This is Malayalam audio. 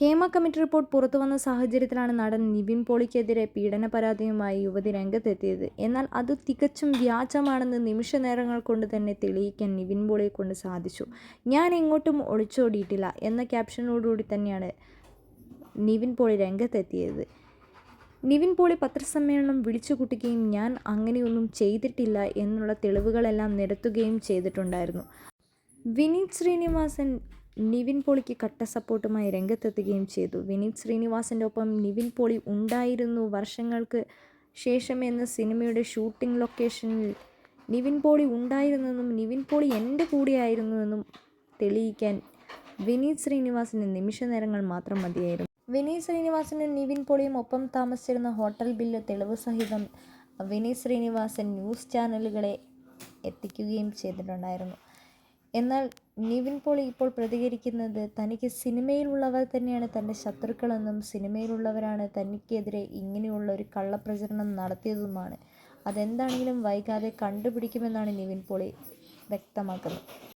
ഹേമ കമ്മിറ്റി റിപ്പോർട്ട് പുറത്തുവന്ന സാഹചര്യത്തിലാണ് നടൻ നിവിൻ പോളിക്കെതിരെ പീഡന പരാതിയുമായി യുവതി രംഗത്തെത്തിയത്. എന്നാൽ അത് തികച്ചും വ്യാജമാണെന്ന് നിമിഷ നേരങ്ങൾ കൊണ്ട് തന്നെ തെളിയിക്കാൻ നിവിൻ പോളിയെക്കൊണ്ട് സാധിച്ചു. "ഞാൻ എങ്ങോട്ടും ഒളിച്ചോടിയിട്ടില്ല' എന്ന ക്യാപ്ഷനോടുകൂടി തന്നെയാണ് നിവിൻ പോളി രംഗത്തെത്തിയത്. നിവിൻ പോളി പത്രസമ്മേളനം വിളിച്ചു കൂട്ടുകയും "ഞാൻ അങ്ങനെയൊന്നും ചെയ്തിട്ടില്ല' എന്നുള്ള തെളിവുകളെല്ലാം നിരത്തുകയും ചെയ്തിട്ടുണ്ടായിരുന്നു. വിനീത് ശ്രീനിവാസൻ നിവിൻ പോളിക്ക് കട്ട സപ്പോർട്ടുമായി രംഗത്തെത്തുകയും ചെയ്തു. വിനീത് ശ്രീനിവാസിന്റെ ഒപ്പം നിവിൻ പോളി ഉണ്ടായിരുന്നു വർഷങ്ങൾക്ക് ശേഷം എന്ന സിനിമയുടെ ഷൂട്ടിംഗ് ലൊക്കേഷനിൽ നിവിൻ പോളി ഉണ്ടായിരുന്നെന്നും നിവിൻ പോളി എന്റെ കൂടെയായിരുന്നുവെന്നും തെളിയിക്കാൻ വിനീത് ശ്രീനിവാസിന് നിമിഷ നേരങ്ങൾ മാത്രം മതിയായിരുന്നു. വിനീത് ശ്രീനിവാസനും നിവിൻ പോളിയും ഒപ്പം താമസിച്ചിരുന്ന ഹോട്ടൽ ബില്ല് തെളിവ് സഹിതം വിനീത് ശ്രീനിവാസൻ ന്യൂസ് ചാനലുകളെ എത്തിക്കുകയും ചെയ്തിട്ടുണ്ടായിരുന്നു. എന്നാൽ നിവിൻ പോളി ഇപ്പോൾ പ്രതികരിക്കുന്നത് തനിക്ക് സിനിമയിലുള്ളവർ തന്നെയാണ് തന്റെ ശത്രുക്കളെന്നും സിനിമയിലുള്ളവരാണ് തനിക്കെതിരെ ഇങ്ങനെയുള്ള ഒരു കള്ളപ്രചരണം നടത്തിയതുമാണ് അതെന്താണെങ്കിലും വൈകാതെ കണ്ടുപിടിക്കുമെന്നാണ് നിവിൻ പോളി വ്യക്തമാക്കുന്നത്.